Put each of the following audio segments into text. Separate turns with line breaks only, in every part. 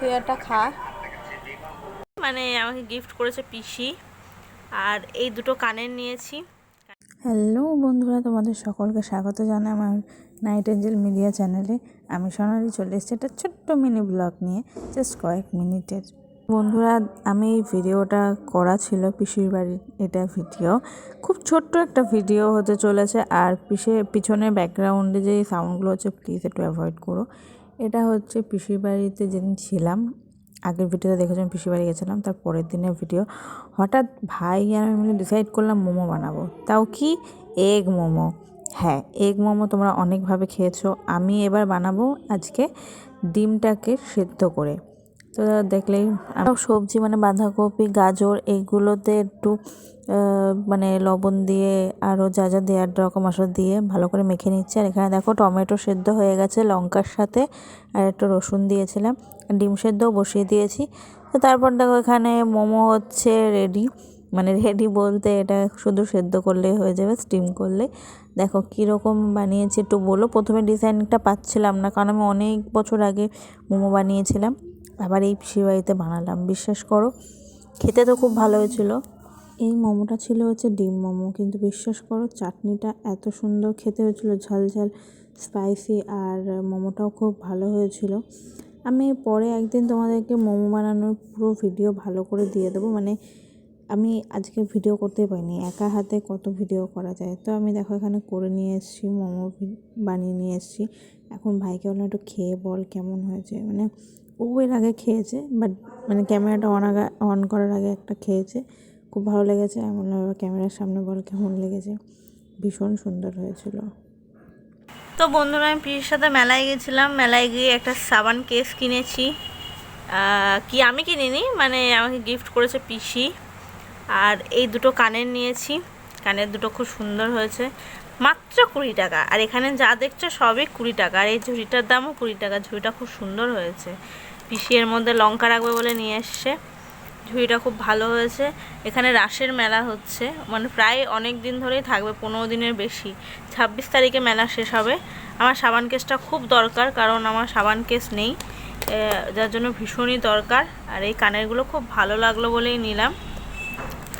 তুই একটা খা।
মানে আমাকে গিফট করেছে পিসি আর এই দুটো কানের নিয়েছি।
হ্যালো বন্ধুরা তোমাদের সকলকে স্বাগত জানাই আমার নাইট এঞ্জেল মিডিয়া চ্যানেলে আমি সোনালি চলে এসেছি একটা ছোট্ট মিনি ব্লগ নিয়ে জাস্ট কয়েক মিনিটের। বন্ধুরা আমি এই ভিডিওটা করা ছিল পিসির বাড়ির এটা ভিডিও খুব ছোট্ট একটা ভিডিও হতে চলেছে আর পিসে পিছনে ব্যাকগ্রাউন্ডে যে সাউন্ডগুলো হচ্ছে প্লিজ একটু অ্যাভয়েড করো। এটা হচ্ছে পিসির বাড়িতে যেদিন ছিলাম, আগের ভিডিওতে দেখেছিলাম পিসির বাড়ি গেছিলাম, তার পরের দিনের ভিডিও। হঠাৎ ভাই আর আমি মিলে ডিসাইড করলাম মোমো বানাবো। তাও কি? এগ মোমো। হ্যাঁ এগ মোমো তোমরা অনেকভাবে খেয়েছো। আমি এবার বানাবো আজকে ডিমটাকে সেদ্ধ করে। তো দেখলেই সব সবজি মানে বাঁধাকপি, গাজর এইগুলোতে একটু মানে লবণ দিয়ে আরও যা যা দেওয়ার রকম মশলা দিয়ে ভালো করে মেখে নিচ্ছে। আর এখানে দেখো টমেটো সেদ্ধ হয়ে গেছে লঙ্কার সাথে, আর একটু রসুন দিয়েছিলাম, ডিম সেদ্ধও বসিয়ে দিয়েছি। তো তারপর দেখো এখানে মোমো হচ্ছে রেডি মানে রেডি বলতে এটা শুধু সেদ্ধ করলেই হয়ে যাবে, স্টিম করলে দেখো কীরকম বানিয়েছি একটু বলো, প্রথমে ডিজাইনটা পাচ্ছিলাম না, কারণ আমি অনেক বছর আগে মোমো বানিয়েছিলাম। আবার এই পিসির বাড়িতে বানালাম। বিশ্বাস করো, খেতে তো খুব ভালো হয়েছিল। এই মোমোটা ছিল হচ্ছে ডিম মোমো। কিন্তু বিশ্বাস করো, চাটনিটা এত সুন্দর খেতে হয়েছিল, ঝাল ঝাল স্পাইসি আর মোমোটাও খুব ভালো হয়েছিল। আমি পরে একদিন তোমাদেরকে মোমো বানানোর পুরো ভিডিও ভালো করে দিয়ে দেবো। মানে আমি আজকে ভিডিও করতেই পারিনি, একা হাতে কত ভিডিও করা যায়। তো আমি দেখো এখানে করে নিয়ে এসেছি, মোমো বানিয়ে নিয়ে এসেছি। এখন ভাইকে বললাম একটু খেয়ে বল কেমন হয়েছে। মানে ও এর আগে খেয়েছে বাট মানে ক্যামেরাটা অন আগে অন করার আগে একটা খেয়েছে। খুব ভালো লেগেছে এবার ক্যামেরার সামনে বল, কেমন লেগেছে? ভীষণ সুন্দর হয়েছিল।
তো বন্ধুরা, আমি পিসির সাথে মেলায় গেছিলাম। মেলায় গিয়ে একটা সাবান কেস কিনেছি। কি আমি কিনিনি মানে আমাকে গিফট করেছে পিসি। আর এই দুটো কানের নিয়েছি। কানের দুটো খুব সুন্দর হয়েছে। মাত্র কুড়ি টাকা। আর এখানে যা দেখছ সবই কুড়ি টাকা। আর এই ঝুড়িটার দামও কুড়ি টাকা। ঝুড়িটা খুব সুন্দর হয়েছে। পিসি এর মধ্যে লঙ্কা রাখবে বলে নিয়ে এসছে। ঝুড়িটা খুব ভালো হয়েছে। এখানে রাসের মেলা হচ্ছে। মানে প্রায় অনেক দিন ধরেই থাকবে, পনেরো দিনের বেশি। ছাব্বিশ তারিখে মেলা শেষ হবে। আমার সাবান কেসটা খুব দরকার, কারণ আমার সাবান কেস নেই। যার জন্য ভীষণই দরকার। আর এই কানেরগুলো খুব ভালো লাগল বলেই নিলাম।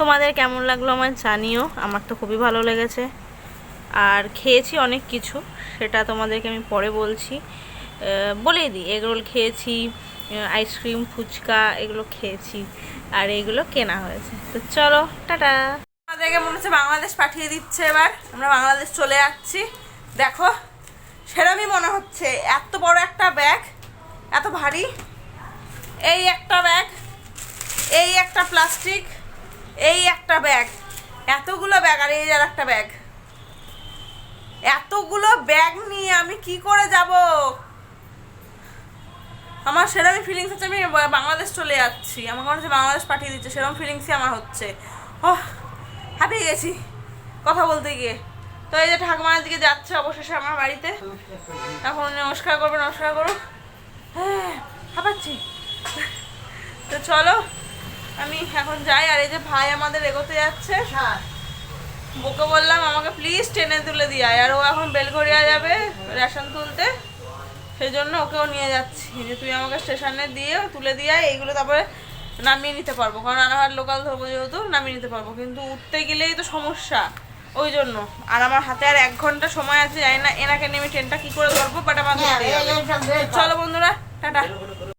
তোমাদের কেমন লাগল আমার জানিও, আমার তো খুবই ভালো লেগেছে। আর খেয়েছি অনেক কিছু, সেটা তোমাদেরকে আমি পরে বলছি। বলেই দিই এগরোল খেয়েছি আইসক্রিম ফুচকা, এগুলো খেয়েছি, আর এগুলো কেনা হয়েছে। তো চলো, টাটা।
আমাদেরকে মনে হচ্ছে বাংলাদেশ পাঠিয়ে দিচ্ছে এবার, আমরা বাংলাদেশ চলে যাচ্ছি। দেখো, সেরমই মনে হচ্ছে, এত বড় একটা ব্যাগ এত ভারী, এই একটা ব্যাগ এই একটা প্লাস্টিক এই একটা ব্যাগ এতগুলো ব্যাগ আর এই আর একটা ব্যাগ এতগুলো ব্যাগ নিয়ে আমি কি করে যাব? আমার সেরকমই ফিলিংস হচ্ছে আমি বাংলাদেশ চলে যাচ্ছি। আমার মনে হচ্ছে বাংলাদেশ পাঠিয়ে দিচ্ছে, সেরকম ফিলিংসই আমার হচ্ছে। ও হাঁপিয়ে গেছি কথা বলতে গিয়ে। তো এই যে ঠাকুমার দিকে যাচ্ছে অবশেষে আমার বাড়িতে। এখন নমস্কার করবে, নমস্কার করুক। হ্যাঁ হাঁপাচ্ছি। তো চলো আমি এখন যাই আর এই যে ভাই আমাদের এগোতে যাচ্ছে। ওকে বললাম আমাকে প্লিজ ট্রেনে তুলে দিয়ে আর ও এখন বেলঘরিয়া যাবে রেশন তুলতে। সেই জন্য ওকেও নিয়ে যাচ্ছি। যে তুই আমাকে স্টেশনে দিয়ে তুলে দিয়ে এইগুলো তারপরে নামিয়ে নিতে পারব। কারণ রানাঘাট লোকাল ধরবো যেহেতু নামিয়ে নিতে পারব। কিন্তু উঠতে গেলেই তো সমস্যা ওই জন্য। আর আমার হাতে আর এক ঘণ্টা সময় আছে জানি না এনাকে নেমে ট্রেনটা কি করে ধরবো বাট আমার হবে। চলো বন্ধুরা টাটা।